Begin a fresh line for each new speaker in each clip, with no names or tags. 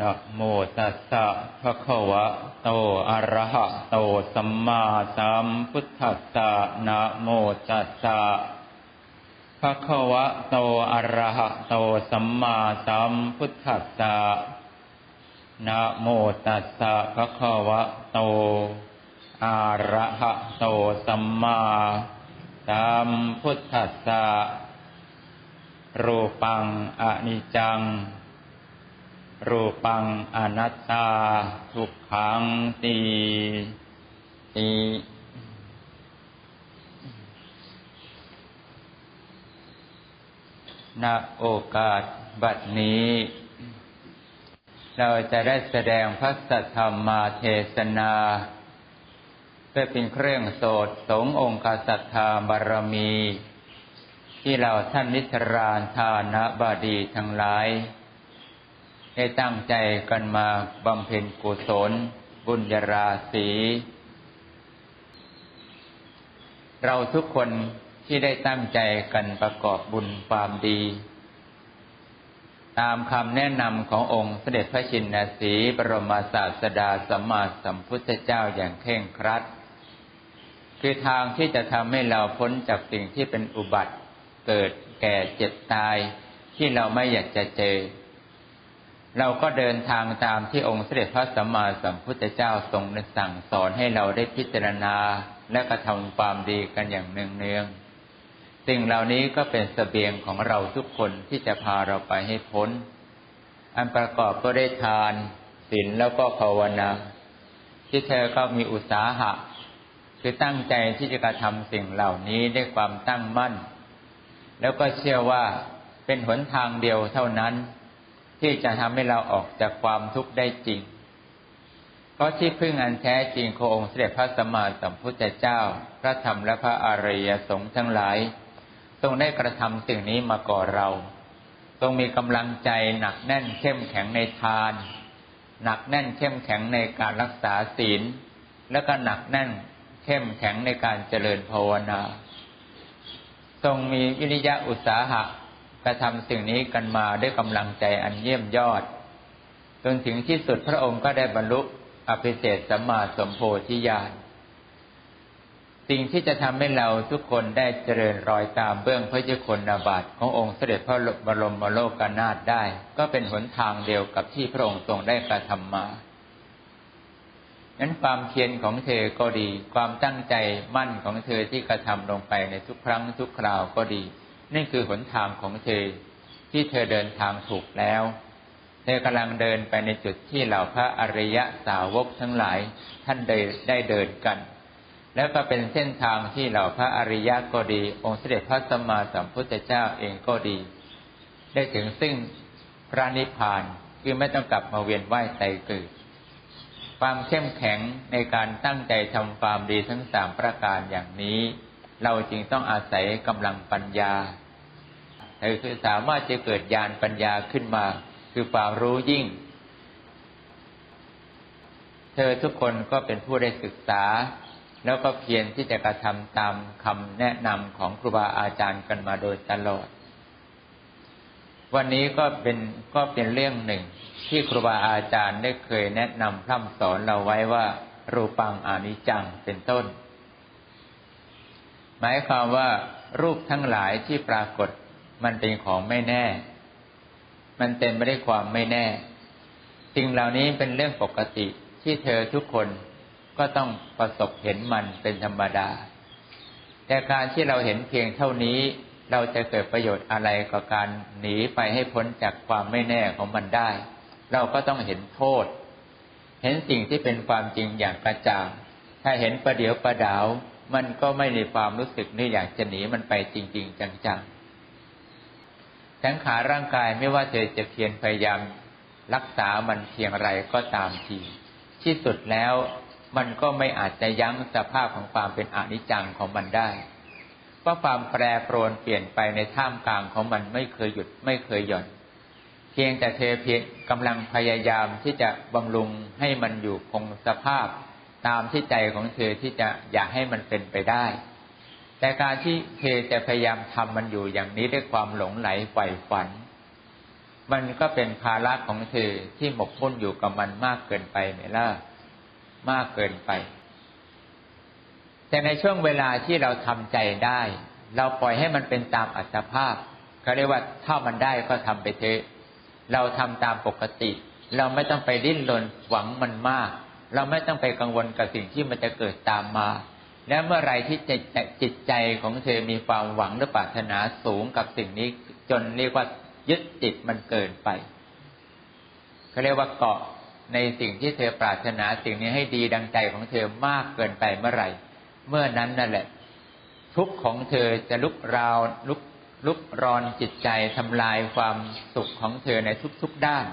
นะโมตัสสะภะคะวะโต อะระหะโต สัมมาสัมพุทธัสสะนะโมตัสสะภะคะวะโต อะระหะโต สัมมาสัมพุทธัสสะนะโมตัสสะภะคะวะโต อะระหะโต สัมมาสัมพุทธัสสะรูปังอนิจจัง รูปังอนัตตาทุกขังตีตีณโอกาสบัดนี้ เราจะได้แสดงพระสัทธรรมาเทศนา เพื่อเป็นเครื่องโสดสงองค์ศรัทธาบารมี ที่เราท่านนิสรานทานะบาดีทั้งหลาย ได้ตั้งใจกันมาบำเพ็ญกุศล บุญญาราศีเราทุกคนที่ได้ตั้งใจกันประกอบบุญความดี ตามคำแนะนำขององค์เสด็จพระชินสีบรมศาสดาสัมมาสัมพุทธเจ้าอย่างเคร่งครัด คือทางที่จะทำให้เราพ้นจากสิ่งที่เป็นอุบัติเกิดแก่เจ็บตายที่เราไม่อยากจะเจอ เราก็เดินทางตามที่องค์เสด็จพระสัมมาสัมพุทธเจ้าทรงสั่งสอนให้เราได้พิจารณาและกระทำความดีกันอย่างเนืองๆสิ่งเหล่านี้ก็เป็นสเสบียงของเราทุกคนที่จะพาเราไปให้พ้น อันประกอบก็ได้ทานศีลแล้วก็ภาวนา ที่เธอก็มีอุตสาหะ คือตั้งใจที่จะกระทำสิ่งเหล่านี้ด้วยความตั้งมั่น แล้วก็เชื่อว่าเป็นหนทางเดียวเท่านั้น ที่จะทำให้เราออกจากความทุกข์ได้จริง เพราะที่พึ่งอันแท้จริงขององค์เสด็จพระสัมมาสัมพุทธเจ้า พระธรรมและพระอริยสงฆ์ทั้งหลาย ทรงได้กระทำสิ่งนี้มาก่อเรา ทรงมีกำลังใจหนักแน่นเข้มแข็งในทาน หนักแน่นเข้มแข็งในการรักษาศีล แล้วก็หนักแน่นเข้มแข็งในการเจริญภาวนา ทรงมีวิริยะอุตสาหะ กระทำสิ่งนี้กันมาด้วยกำลังใจอันเยี่ยมยอด จนถึงที่สุดพระองค์ก็ได้บรรลุอภิเศษสัมมาสมโพธิญาณสิ่งที่จะทำให้เราทุกคนได้เจริญรอยตามเบื้องพระเจ้าคนนาบาตขององค์เสด็จพระบรมโลกนาถได้ ก็เป็นหนทางเดียวกับที่พระองค์ทรงได้กระทำมานั้นความเพียรของเธอก็ดี ความตั้งใจมั่นของเธอที่กระทำลงไปในทุกครั้งทุกคราวก็ดี นี่คือหนทางของเธอที่เธอเดินทางถูกแล้ว เธอกำลังเดินไปในจุดที่เหล่าพระอริยสาวกทั้งหลายท่านได้ได้เดินกัน แล้วก็เป็นเส้นทางที่เหล่าพระอริยก็ดี องค์เสด็จพระสัมมาสัมพุทธเจ้าเองก็ดี ได้ถึงซึ่งพระนิพพานคือไม่ต้องกลับมาเวียนว่ายตายเกิดความเข้มแข็งในการตั้งใจทำความดีทั้งสามประการอย่างนี้ เราจรึงต้องอาศัยกำลังปัญญาคือสามารถจะเกิดญาณปัญญาขึ้นมา คือความรู้ยิ่ง เธอทุกคนก็เป็นผู้ได้ศึกษา แล้วก็เพียรที่จะกระทำตามคำแนะนำของครูบาอาจารย์กันมาโดยตลอด วันนี้ก็เป็นก็เป็นเรื่องหนึ่ง ที่ครูบาอาจารย์ได้เคยแนะนำพร่ำสอนเราไว้ว่า รูปังอานิจังเป็นต้น หมายความว่ารูปทั้งหลายที่ปรากฏ มันเป็นของไม่แน่ มันเต็มไปด้วยความไม่แน่ สิ่งเหล่านี้เป็นเรื่องปกติที่เธอทุกคนก็ต้องประสบเห็นมันเป็นธรรมดา แต่การที่เราเห็นเพียงเท่านี้ เราจะเกิดประโยชน์อะไรกับการหนีไปให้พ้นจากความไม่แน่ของมันได้ เราก็ต้องเห็นโทษ เห็นสิ่งที่เป็นความจริงอย่างกระจ่าง ถ้าเห็นประเดี๋ยวประดาว มันก็ไม่ในความรู้สึกนี่อยากจะหนีมันไปจริง ๆ จังๆสังขาร่างกายไม่ว่าเธอจะเพียรพยายามรักษามันเพียงไรก็ตามที ที่สุดแล้วมันก็ไม่อาจจะยั้งสภาพของความเป็นอนิจจังของมันได้เพราะความแปรปรวนเปลี่ยนไปในท่ามกลางของมันไม่เคยหยุดไม่เคยหย่อน เพียงแต่เธอเพียงกำลังพยายามที่จะบำรุงให้มันอยู่คงสภาพ ตามที่ใจของเธอที่จะอยากให้มันเป็นไปได้ แต่การที่เธอจะพยายามทำมันอยู่อย่างนี้ด้วยความหลงไหลใฝ่ฝัน มันก็เป็นภาระของเธอที่หมกมุ่นอยู่กับมันมากเกินไปไหมล่ะมากเกินไป แต่ในช่วงเวลาที่เราทำใจได้ เราปล่อยให้มันเป็นตามอัตภาพเขาเรียกว่าถ้ามันได้ก็ทำไปเถอะเราทำตามปกติ เราไม่ต้องไปดิ้นรนหวังมันมาก เราไม่ต้องไปกังวลกับสิ่งที่มันจะเกิดตามมา และเมื่อไรที่จิตใจของเธอมีความหวังหรือปรารถนาสูงกับสิ่งนี้จนเรียกว่ายึดจิตมันเกินไปเขาเรียกว่าเกาะในสิ่งที่เธอปรารถนาสิ่งนี้ให้ดีดังใจของเธอมากเกินไปเมื่อไหร่ เมื่อนั้นนั่นแหละ ทุกของเธอจะลุกราวลุกลุกรอนจิตใจทำลายความสุขของเธอในทุกๆด้าน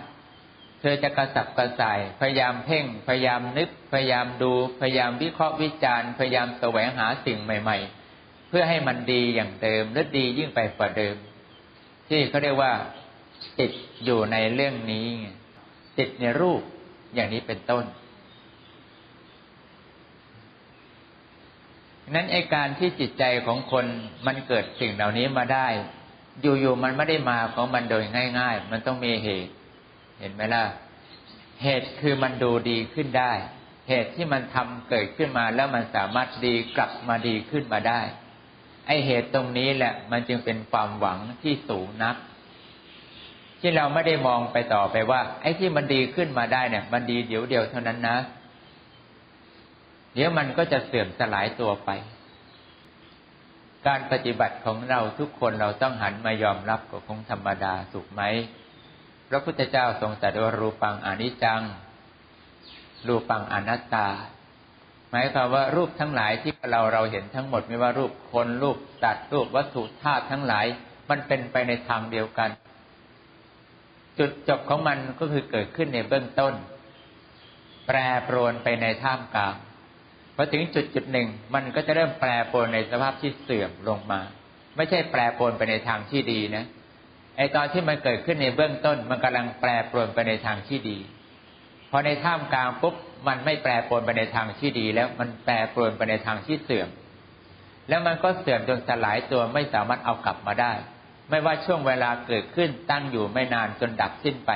เธอจะกระสับกระส่าย พยายามเพ่ง พยายามนึก พยายามดู พยายามวิเคราะห์วิจารณ์ พยายามแสวงหาสิ่งใหม่ ๆ เพื่อให้มันดีอย่างเดิมและดียิ่งไปกว่าเดิม ที่เขาเรียกว่าติดอยู่ในเรื่องนี้ติดในรูปอย่างนี้เป็นต้นนั้นไอการที่จิตใจของคนมันเกิดสิ่งเหล่านี้มาได้ อยู่ๆมันไม่ได้มาของมันโดยง่าย ๆ มันต้องมีเหตุ เห็นไหมล่ะ เหตุคือมันดูดีขึ้นได้ เหตุที่มันทำเกิดขึ้นมาแล้วมันสามารถดีกลับมาดีขึ้นมาได้ ไอเหตุตรงนี้แหละ มันจึงเป็นความหวังที่สูงนัก ที่เราไม่ได้มองไปต่อไปว่า ไอ้ที่มันดีขึ้นมาได้เนี่ย มันดีเดี๋ยวเดียวเท่านั้นนะ เดี๋ยวมันก็จะเสื่อมสลายตัวไปการปฏิบัติของเราทุกคนเราต้องหันมายอมรับกับคงธรรมดาสุขไหม ระพุทธเจ้าทรงตรัสว่ารูปังอนิจจัง รูปังอนัตตา หมายความว่ารูปทั้งหลายที่เราเราเห็นทั้งหมดไม่ว่ารูปคนรูปสัตว์รูปวัตถุธาตุทั้งหลาย มันเป็นไปในทางเดียวกัน จุดจบของมันก็คือเกิดขึ้นในเบื้องต้น แปรปรวนไปในท่ามกลางพอถึงจุดจุดหนึ่ง มันก็จะเริ่มแปรปรวนในสภาพที่เสื่อมลงมา ไม่ใช่แปรปรวนไปในทางที่ดีนะ ไอตอนที่มันเกิดขึ้นในเบื้องต้น มันกำลังแปรปรวนไปในทางที่ดี พอในท่ามกลางปุ๊บมันไม่แปรปรวนไปในทางที่ดี แล้วมันแปรปรวนไปในทางที่เสื่อม แล้วมันก็เสื่อมจนสลายตัวไม่สามารถเอากลับมาได้ ไม่ว่าช่วงเวลาเกิดขึ้นตั้งอยู่ไม่นานจนดับสิ้นไป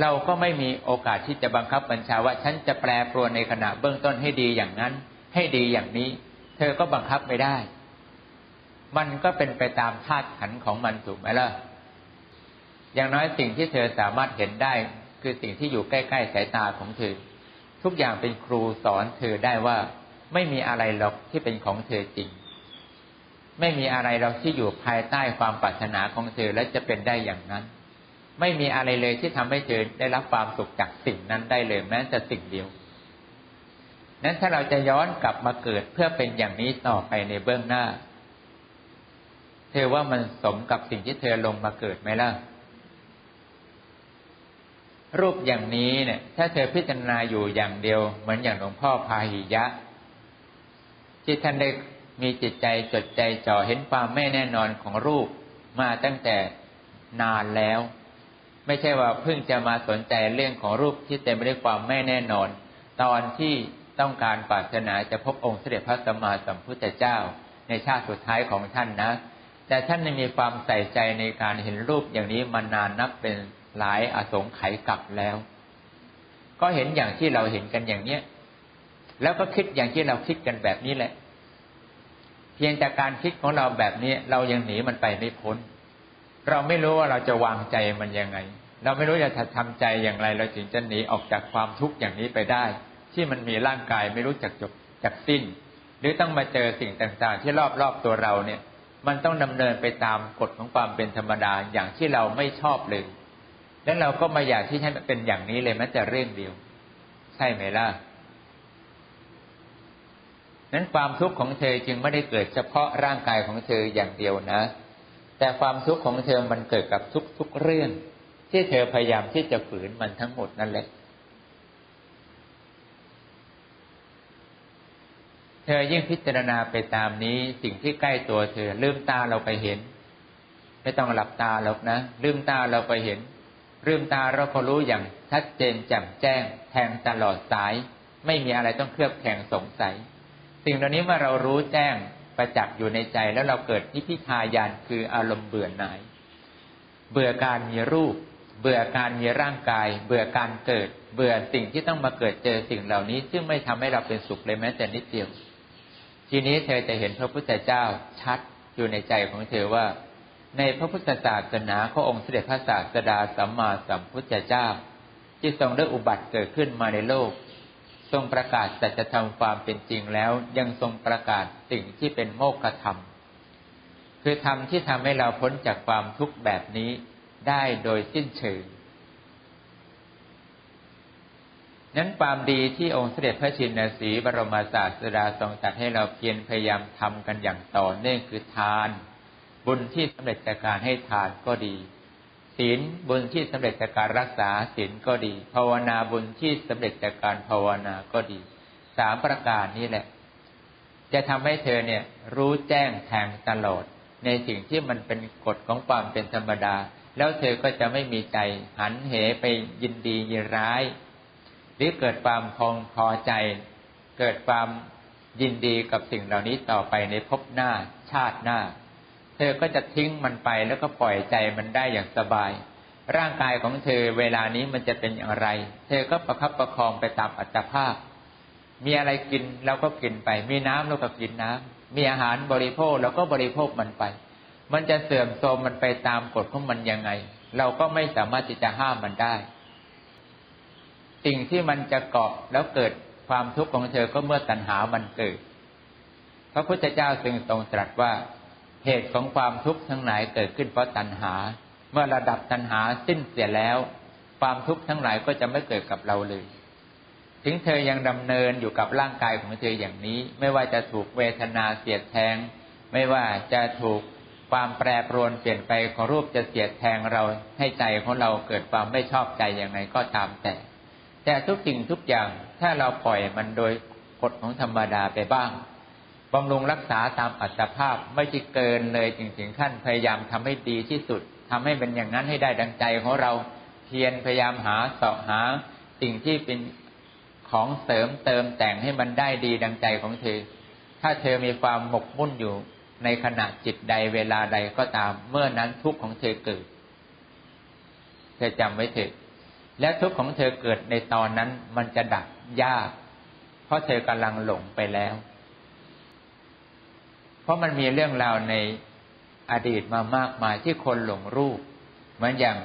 เราก็ไม่มีโอกาสที่จะบังคับบัญชาว่าฉันจะแปรปรวนในขณะเบื้องต้นให้ดีอย่างนั้น ให้ดีอย่างนี้ เธอก็บังคับไม่ได้ มันก็เป็นไปตามธาตุขันของมันถูกไหมล่ะ อย่างน้อยสิ่งที่เธอสามารถเห็นได้ คือสิ่งที่อยู่ใกล้ๆสายตาของเธอ ทุกอย่างเป็นครูสอนเธอได้ว่าไม่มีอะไรหรอกที่เป็นของเธอจริง ไม่มีอะไรหรอกที่อยู่ภายใต้ความปรารถนาของเธอและจะเป็นได้อย่างนั้น ไม่มีอะไรเลยที่ทำให้เธอได้รับความสุขจากสิ่งนั้นได้เลยแม้แต่สิ่งเดียว นั้นถ้าเราจะย้อนกลับมาเกิดเพื่อเป็นอย่างนี้ต่อไปในเบื้องหน้า เธอว่ามันสมกับสิ่งที่เธอลงมาเกิดไหมล่ะ รูปอย่างนี้เนี่ย ถ้าเธอพิจารณาอยู่อย่างเดียว เหมือนอย่างหลวงพ่อพาหิยะ ที่ท่านได้มีจิตใจจดใจจ่อเห็นความไม่แน่นอนของรูปมาตั้งแต่นานแล้ว ไม่ใช่ว่าเพิ่งจะมาสนใจเรื่องของรูปที่เต็มไปด้วยความไม่แน่นอน ตอนที่ต้องการปรารถนาจะพบองค์เสด็จพระสัมมาสัมพุทธเจ้า ในชาติสุดท้ายของท่านนะ แต่ท่านมีความใส่ใจในการเห็นรูปอย่างนี้มานานนับเป็น หลายอสงไขยกลับแล้ว ก็เห็นอย่างที่เราเห็นกันอย่างเนี้ย แล้วก็คิดอย่างที่เราคิดกันแบบนี้แหละ เพียงแต่การคิดของเราแบบนี้เรายังหนีมันไปไม่พ้น เราไม่รู้ว่าเราจะวางใจมันยังไง เราไม่รู้จะทำใจอย่างไร เราถึงจะหนีออกจากความทุกข์อย่างนี้ไปได้ ที่มันมีร่างกายไม่รู้จักจบจากสิ้น หรือต้องมาเจอสิ่งต่างๆ ที่รอบๆตัวเราเนี่ย มันต้องดำเนินไปตามกฎของความเป็นธรรมดาอย่างที่เราไม่ชอบเลย แล้วเราก็มาอยากที่ให้มันเป็นอย่างนี้เลยแม้แต่เรื่องเดียว ใช่ไหมล่ะนั้นความทุกข์ของเธอจึงไม่ได้เกิดเฉพาะร่างกายของเธออย่างเดียวนะ แต่ความทุกข์ของเธอมันเกิดกับทุกๆเรื่อง ที่เธอพยายามที่จะฝืนมันทั้งหมดนั่นแหละ เธอยิ่งพิจารณาไปตามนี้สิ่งที่ใกล้ตัวเธอลืมตาเราไปเห็น ไม่ต้องหลับตาหรอกนะลืมตาเราไปเห็น ลืมตาเราก็รู้อย่างชัดเจนแจ่มแจ้ง แทงตลอดสาย ไม่มีอะไรต้องเคลือบแคลงสงสัย สิ่งเหล่านี้เมื่อเรารู้แจ้งประจักษ์อยู่ในใจแล้วเราเกิดนิพิทายานคืออารมณ์เบื่อหน่าย เบื่อการมีรูป เบื่อการมีร่างกาย เบื่อการเกิด เบื่อสิ่งที่ต้องมาเกิดเจอสิ่งเหล่านี้ ซึ่งไม่ทำให้เราเป็นสุขเลยแม้แต่นิดเดียว ทีนี้เธอจะเห็นพระพุทธเจ้าชัดอยู่ในใจของเธอว่า ในพระพุทธศาสนาขององค์เสด็จพระศาสดาสัมมาสัมพุทธเจ้า ที่ทรงได้อุบัติเกิดขึ้นมาในโลก ทรงประกาศสัจธรรมความเป็นจริงแล้ว ยังทรงประกาศสิ่งที่เป็นโมกขธรรม คือธรรมที่ทำให้เราพ้นจากความทุกข์แบบนี้ได้โดยสิ้นเชิงนั้นความดีที่องค์เสด็จพระชินสีบรมศาสดาทรงจัดให้เราเพียรพยายามทำกันอย่างต่อเนื่องคือทาน บุญที่สำเร็จจากการให้ทานก็ดี ศีลบุญที่สำเร็จจากการรักษาศีลก็ดี ภาวนาบุญที่สำเร็จจากการภาวนาก็ดี สามประการนี้แหละ จะทำให้เธอเนี่ยรู้แจ้งแทงตลอด ในสิ่งที่มันเป็นกฎของความเป็นธรรมดา แล้วเธอก็จะไม่มีใจหันเหไปยินดียินร้าย หรือเกิดความพองพอใจ เกิดความยินดีกับสิ่งเหล่านี้ต่อไปในภพหน้าชาติหน้า เธอก็จะทิ้งมันไปแล้วก็ปล่อยใจมันได้อย่างสบาย ร่างกายของเธอเวลานี้มันจะเป็นอย่างไร เธอก็ประคับประคองไปตามอัตภาพ มีอะไรกินเราก็กินไป มีน้ำเราก็กินน้ำมีอาหารบริโภคเราก็บริโภคมันไป มันจะเสื่อมโทรมมันไปตามกฎของมันยังไง เราก็ไม่สามารถที่จะห้ามมันได้ สิ่งที่มันจะเกาะแล้วเกิดความทุกข์ของเธอก็เมื่อตัณหามันเกิด พระพุทธเจ้าจึงทรงตรัสว่า เหตุของความทุกข์ทั้งหลายเกิดขึ้นเพราะตัณหา เมื่อระดับตัณหาสิ้นเสียแล้ว ความทุกข์ทั้งหลายก็จะไม่เกิดกับเราเลย ถึงเธอยังดำเนินอยู่กับร่างกายของเธออย่างนี้ ไม่ว่าจะถูกเวทนาเสียดแทง ไม่ว่าจะถูกความแปรปรวนเปลี่ยนไปของรูปจะเสียดแทงเราให้ใจของเราเกิดความไม่ชอบใจอย่างไรก็ตามแต่ แต่ทุกสิ่งทุกอย่างถ้าเราปล่อยมันโดยกฎของธรรมดาไปบ้าง บำรุงรักษาตามอัตภาพไม่ใช่เกินเลยจริงๆขั้นพยายามทำให้ดีที่สุดทำให้เป็นอย่างนั้นให้ได้ดังใจของเราเพียรพยายามหาเสาะหาสิ่งที่เป็นของเสริมเติมแต่งให้มันได้ดีดังใจของเธอ ถ้าเธอมีความหมกมุ่นอยู่ในขณะจิตใดเวลาใดก็ตาม เมื่อนั้นทุกข์ของเธอเกิด เธอจำไว้เถอะและทุกข์ของเธอเกิดในตอนนั้นมันจะดับยาก เพราะเธอกำลังหลงไปแล้ว เพราะมันมีเรื่องราวในอดีตมามากมายที่คนหลงรูป เหมือนอย่าง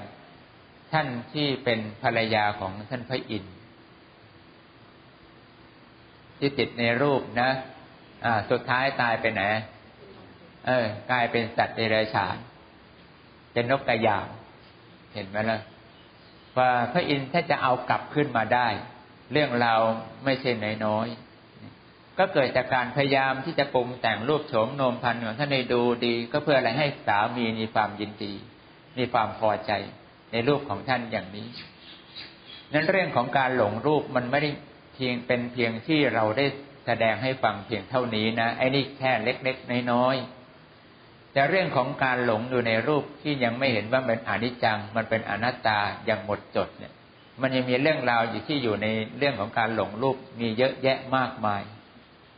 ท่านที่เป็นภรรยาของท่านพระอินทร์ที่ติดในรูปนะ อ่า สุดท้ายตายไปไหน เออ กลายเป็นสัตว์เดรัจฉาน เป็นนกกระยางเห็นไหมล่ะว่าพระอินทร์ถ้าจะเอากลับขึ้นมาได้ เรื่องเราไม่ใช่น้อยๆ ก็เกิดจากการพยายามที่จะปรุงแต่งรูปโฉมโนมพันธ์ของท่านในดูดี ก็เพื่ออะไรให้สามีมีความยินดี มีความพอใจในรูปของท่านอย่างนี้ นั้นเรื่องของการหลงรูปมันไม่ได้เพียงเป็นเพียงที่เราได้แสดงให้ฟังเพียงเท่านี้นะไอ้นี่แค่เล็กๆน้อยๆแต่เรื่องของการหลงอยู่ในรูปที่ยังไม่เห็นว่าเป็นอนิจจัง มันเป็นอนัตตาอย่างหมดจดเนี่ย มันยังมีเรื่องราวอยู่ที่อยู่ในเรื่องของการหลงรูปมีเยอะแยะมากมาย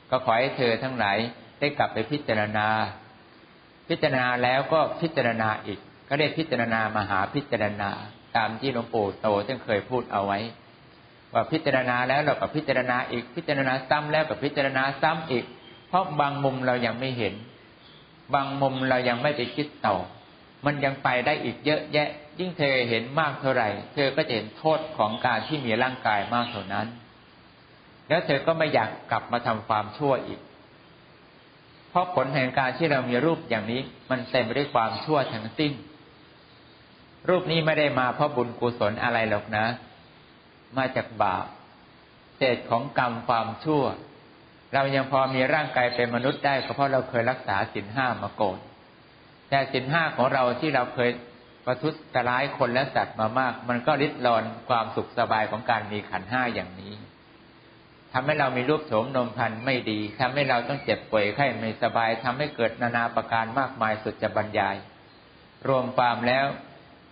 ก็ขอให้เธอทั้งหลายได้กลับไปพิจารณา พิจารณาแล้วก็พิจารณาอีก ก็ได้พิจารณามหาพิจารณาตามที่หลวงปู่โตท่านเคยพูดเอาไว้ ว่าพิจารณาแล้วเราก็พิจารณาอีก พิจารณาซ้ำแล้วก็พิจารณาซ้ำอีก เพราะบางมุมเรายังไม่เห็น บางมุมเรายังไม่ไปคิดต่อ มันยังไปได้อีกเยอะแยะ ยิ่งเธอเห็นมากเท่าไหร่ เธอก็จะเห็นโทษของการที่มีร่างกายมากเท่านั้น แล้วเธอก็ไม่อยากกลับมาทำความชั่วอีก เพราะผลแห่งการที่เรามีรูปอย่างนี้ มันเต็มไปด้วยความชั่วทั้งสิ้น รูปนี้ไม่ได้มาเพราะบุญกุศลอะไรหรอกนะ มาจากบาปเศษของกรรมความชั่ว เรายังพอมีร่างกายเป็นมนุษย์ได้ก็เพราะเราเคยรักษาสินห้ามาก่อนแต่สินห้าของเราที่เราเคยประทุษร้ายคนและสัตว์มามาก มันก็ริดรอนความสุขสบายของการมีขันห้าอย่างนี้ ทำให้เรามีรูปโฉมนมพันธ์ไม่ดีทำให้เราต้องเจ็บป่วยไข้ไม่สบายทำให้เกิดนานาประการมากมายสุดจะบรรยาย รวมความแล้ว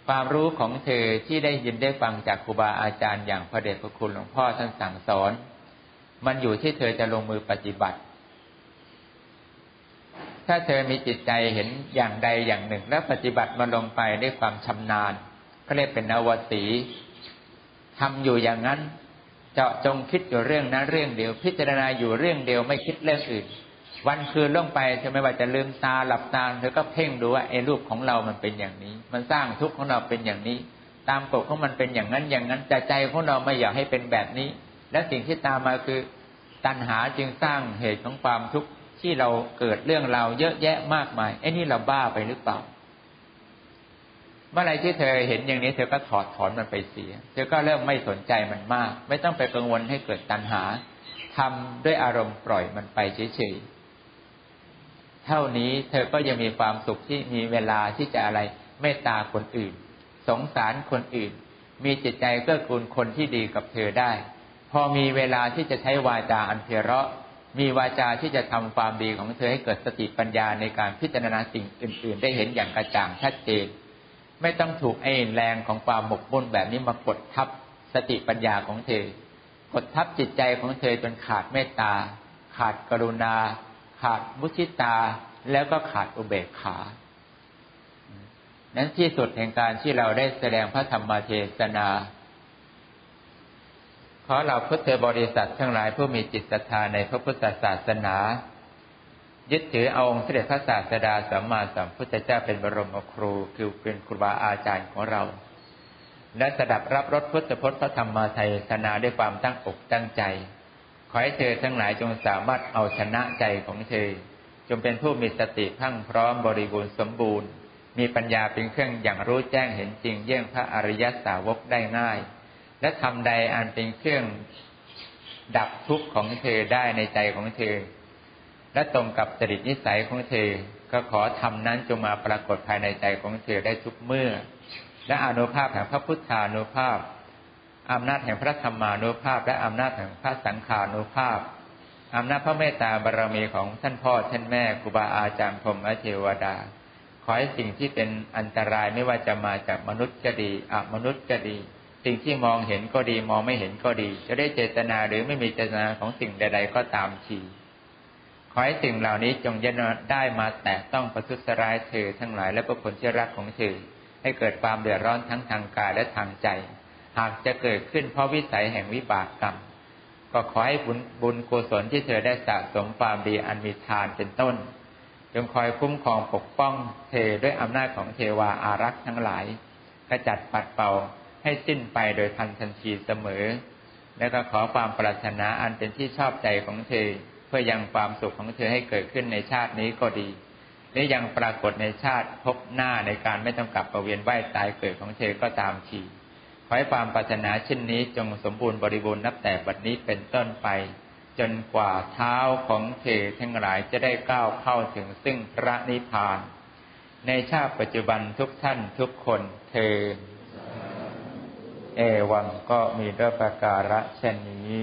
ความรู้ของเธอที่ได้ยินได้ฟังจากครูบาอาจารย์อย่างพระเดชพระคุณหลวงพ่อท่านสั่งสอน มันอยู่ที่เธอจะลงมือปฏิบัติ ถ้าเธอมีจิตใจเห็นอย่างใดอย่างหนึ่ง แล้วปฏิบัติมาลงไปด้วยความชำนาญก็เรียกเป็นนวสีทำอยู่อย่างนั้น เจาะจงคิดอยู่เรื่องนั้นเรื่องเดียว พิจารณาอยู่เรื่องเดียวไม่คิดเรื่องอื่น วันคืนล่วงไปเธอไม่ว่าจะลืมตาหลับตาเธอก็เพ่งดูว่าไอ้รูปของเรามันเป็นอย่างนี้ มันสร้างทุกข์ของเราเป็นอย่างนี้ ตามกฎของมันเป็นอย่างนั้นอย่างนั้นแต่ใจของเราไม่อยากให้เป็นแบบนี้ และสิ่งที่ตามมาคือ ตัณหาจึงสร้างเหตุของความทุกข์ที่เราเกิดเรื่องราวเยอะแยะมากมายไอ้นี่เราบ้าไปหรือเปล่า เมื่อไรที่เธอเห็นอย่างนี้เธอก็ถอดถอนมันไปเสีย เธอก็เริ่มไม่สนใจมันมาก ไม่ต้องไปกังวลให้เกิดตัณหาทำด้วยอารมณ์ปล่อยมันไปเฉยๆ เท่านี้เธอก็ยังมีความสุขที่มีเวลาที่จะอะไรเมตตาคนอื่น สงสารคนอื่น มีจิตใจเกื้อกูลคนที่ดีกับเธอได้ พอมีเวลาที่จะใช้วาจาอันเพเระมีวาจาที่จะทำความดีของเธอให้เกิดสติปัญญาในการพิจารณาสิ่งอื่น ๆ ได้เห็นอย่างกระจ่างชัดเจน ไม่ต้องถูกไอ้แรงของความหมกมุ่นแบบนี้มากดทับสติปัญญาของเธอ กดทับจิตใจของเธอจนขาดเมตตา ขาดกรุณา ขาดมุชิตา แล้วก็ขาดอุเบกขา นั้นที่สุดแห่งการที่เราได้แสดงพระธรรมเทศนาขอเราพุทธบริษัททั้งหลายผู้มีจิตศรัทธาในพระพุทธศาสนา ยึดถือเอาองค์เสด็จพระศาสดาสัมมาสัมพุทธเจ้าเป็นบรมครู คือเป็นครูบาอาจารย์ของเรา และสดับรับรสพุทธพจน์พระธรรมไทยสนาด้วยความตั้งอกตั้งใจ ขอให้เธอทั้งหลายจงสามารถเอาชนะใจของเธอ จงเป็นผู้มีสติพังพร้อมบริบูรณ์สมบูรณ์ มีปัญญาเป็นเครื่องอย่างรู้แจ้งเห็นจริงเยี่ยงพระอริยสาวกได้ง่าย และทำใดอันเป็นเครื่องดับทุกข์ของเธอได้ในใจของเธอ และตรงกับจริตนิสัยของเธอ ก็ขอทำนั้นจงมาปรากฏภายในใจของเธอได้ทุกเมื่อ และอนุภาพแห่งพระพุทธานุภาพอำนาจแห่งพระธรรมานุภาพ และอำนาจแห่งพระสังขานุภาพอำนาจพระเมตตาบารมีของท่านพ่อท่านแม่ครูบาอาจารย์พรมและเทวดา ขอให้สิ่งที่เป็นอันตรายไม่ว่าจะมาจากมนุษย์ก็ดีอมนุษย์ก็ดี สิ่งที่มองเห็นก็ดีมองไม่เห็นก็ดี จะได้เจตนาหรือไม่มีเจตนาของสิ่งใด ๆ ก็ตามที ขอให้สิ่งเหล่านี้จงยันได้มาแตะต้องประทุษร้ายเธอทั้งหลายและประคนที่รักของเธอให้เกิดความเดือดร้อนทั้งทางกายและทางใจ หากจะเกิดขึ้นเพราะวิสัยแห่งวิบากกรรม ก็ขอให้บุญบุญกุศลที่เธอได้สะสมความดีอันมีทานเป็นต้น จงคอยคุ้มครองปกป้องเธอด้วยอำนาจของเทวาอารักษ์ทั้งหลายกระจัดปัดเป่าให้สิ้นไปโดยทันทันทีเสมอ และก็ขอความปรารถนาอันเป็นที่ชอบใจของเธอ เพื่อยังความสุขของเธอให้เกิดขึ้นในชาตินี้ก็ดีและยังปรากฏในชาติพบหน้าในการไม่ต้องกลับประเวียนว่ายตายเกิดของเธอก็ตามทีขอให้ความปรารถนาเช่นนี้จงสมบูรณ์บริบูรณ์นับแต่บัดนี้เป็นต้นไป จนกว่าเท้าของเธอทั้งหลายจะได้ก้าวเข้าถึงซึ่งพระนิพพาน ในชาติปัจจุบันทุกท่านทุกคนเธอ เอวังก็มีด้วยประการะเช่นนี้